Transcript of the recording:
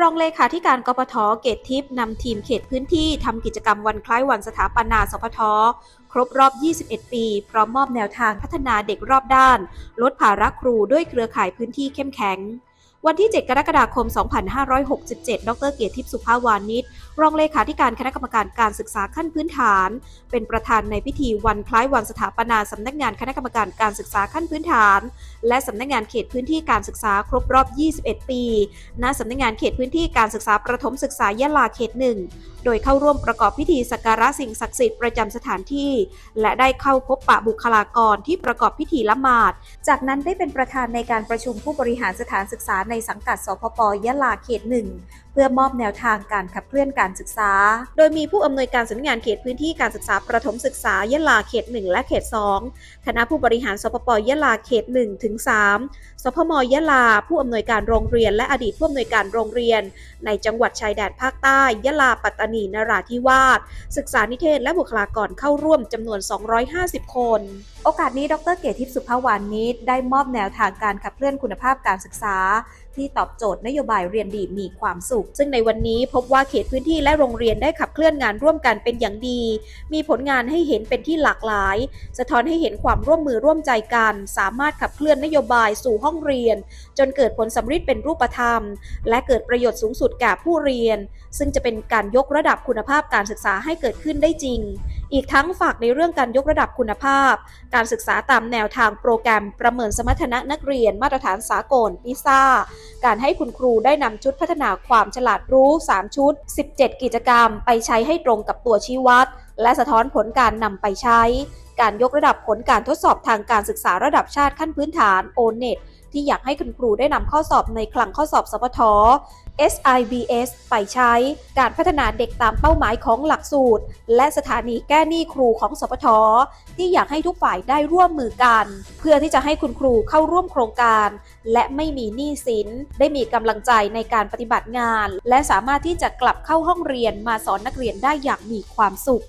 รองเลขาธิการกปทเกตทิพย์นำทีมเขตพื้นที่ทำกิจกรรมวันคล้ายวันสถาปนาสพทครบรอบ 21 ปี พร้อมมอบแนวทางพัฒนาเด็กรอบด้าน ลดภาระครูด้วยเครือข่ายพื้นที่เข้มแข็ง วันที่ 7 กรกฎาคม 2567 ดร เกียรติทิพย์สุภาวานิชรองเลขาธิการคณะกรรมการการศึกษาขั้นพื้นฐาน เป็นประธานในพิธีวันคล้ายวันสถาปนาสำนักงานคณะกรรมการการศึกษาขั้นพื้นฐาน และสำนักงานเขตพื้นที่การศึกษาครบรอบ 21 ปี ณ สำนักงานเขตพื้นที่การศึกษาประถมศึกษายะลาเขตหนึ่งโดยเข้าร่วมประกอบพิธีสักการะสิ่งศักดิ์สิทธิ์ประจำสถานที่ และได้เข้าพบปะบุคลากรที่ประกอบพิธีละหมาด จากนั้นได้เป็นประธานในการประชุมผู้บริหารสถานศึกษาในสังกัดสพปยะลาเขตหนึ่งเพื่อมอบแนวทางการขับเคลื่อนการศึกษา โดยมีผู้อำนวยการสำนักงานเขตพื้นที่การศึกษาประถมศึกษายะลาเขต 1 และเขต 2 คณะผู้บริหารสปปยะลาเขต1ถึง3สพมยะลา ผู้อำนวยการโรงเรียน และอดีตผู้อำนวยการโรงเรียน ในจังหวัดชายแดนภาคใต้ยะลาปัตตานีนราธิวาสศึกษานิเทศและบุคลากรเข้าร่วมจำนวน 250 คน โอกาสนี้ ดร เกตทิพย์สุภาวานิชได้มอบแนวทางการขับเคลื่อนคุณภาพการศึกษา ที่ตอบโจทย์นโยบายเรียนดีมีความสุขซึ่งในวันนี้พบว่าเขตพื้นที่และโรงเรียนได้ขับเคลื่อนงานร่วมกันเป็นอย่างดี มีผลงานให้เห็นเป็นที่หลากหลาย สะท้อนให้เห็นความร่วมมือร่วมใจกัน สามารถขับเคลื่อนนโยบายสู่ห้องเรียน จนเกิดผลสำฤทธิ์เป็นรูปธรรม และเกิดประโยชน์สูงสุดแก่ผู้เรียน ซึ่งจะเป็นการยกระดับคุณภาพการศึกษาให้เกิดขึ้นได้จริง อีกทั้งฝากในเรื่องการยกระดับคุณภาพ การศึกษาตามแนวทางโปรแกรมประเมินสมรรถนะนักเรียนมาตรฐานสากลพิซ่า การให้คุณครูได้นำชุดพัฒนาความฉลาดรู้ 3 ชุด 17 กิจกรรม ไปใช้ให้ตรงกับตัวชี้วัด และสะท้อนผลการนำไปใช้ การยกระดับผลการทดสอบทางการศึกษาระดับชาติขั้นพื้นฐาน o n e t ที่อยากให้คุณครูได้นำข้อสอบในคลังข้อสอบสปท SIBS ไปใช้ การพัฒนาเด็กตามเป้าหมายของหลักสูตร และสถานีแก้หนี้ครูของสปทที่อยากให้ทุกฝ่ายได้ร่วมมือกัน เพื่อที่จะให้คุณครูเข้าร่วมโครงการ และไม่มีหนี้สิน ได้มีกำลังใจในการปฏิบัติงาน และสามารถที่จะกลับเข้าห้องเรียนมาสอนนักเรียนได้อย่างมีความสุข